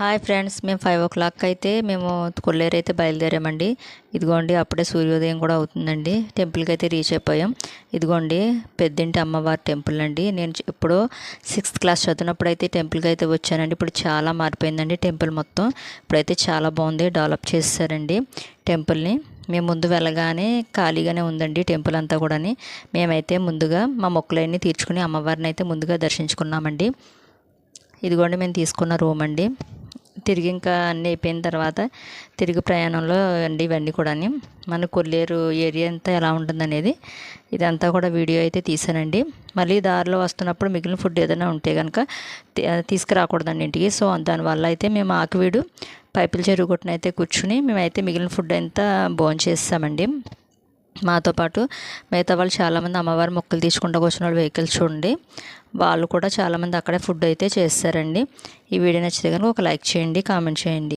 Hi friends మేము five o'clock అయితే మేము కొల్లేరు అయితే బయలుదేరామండి. ఇదిగోండి అప్పుడే సూర్యోదయం కూడా అవుతుందండి. టెంపుల్కి అయితే రీచ్ అయిపోయాం. ఇదిగోండి పెద్దింటి అమ్మవారి టెంపుల్ అండి నేను ఎప్పుడో సిక్స్త్ క్లాస్ చదివినప్పుడు అయితే టెంపుల్కి అయితే వచ్చానండి. ఇప్పుడు చాలా మారిపోయిందండి టెంపుల్ మొత్తం. ఇప్పుడైతే చాలా బాగుంది డెవలప్ చేశారండి టెంపుల్ని మేము ముందు వెళ్ళగానే ఖాళీగానే ఉందండి టెంపుల్ అంతా కూడాని. మేమైతే ముందుగా మా మొక్కలన్నీ తీర్చుకుని అమ్మవారిని అయితే ముందుగా దర్శించుకున్నామండి. ఇదిగోండి మేము తీసుకున్న రూమ్ అండి. తిరిగి ఇంకా అన్నీ అయిపోయిన తర్వాత తిరిగి ప్రయాణంలో అండి ఇవన్నీ కూడా మన కొల్లేరు ఏరియా అంతా ఎలా ఉంటుందనేది ఇదంతా కూడా వీడియో అయితే తీసానండి. మళ్ళీ దారిలో వస్తున్నప్పుడు మిగిలిన ఫుడ్ ఏదైనా ఉంటే కనుక తీసుకురాకూడదండి ఇంటికి. సో దానివల్ల అయితే మేము ఆకువీడు పైపుల చెరువు కొట్టిన అయితే కూర్చుని మేమైతే మిగిలిన ఫుడ్ అంతా భోంచేస్తామండి. మాతో పాటు మిగతా వాళ్ళు చాలామంది అమ్మవారి మొక్కలు తీసుకుంటూ వచ్చిన వాళ్ళు వెహికల్స్ చూడండి. వాళ్ళు కూడా చాలామంది అక్కడే ఫుడ్ అయితే చేస్తారండి. ఈ వీడియో నచ్చితే కనుక ఒక లైక్ చేయండి కామెంట్ చేయండి.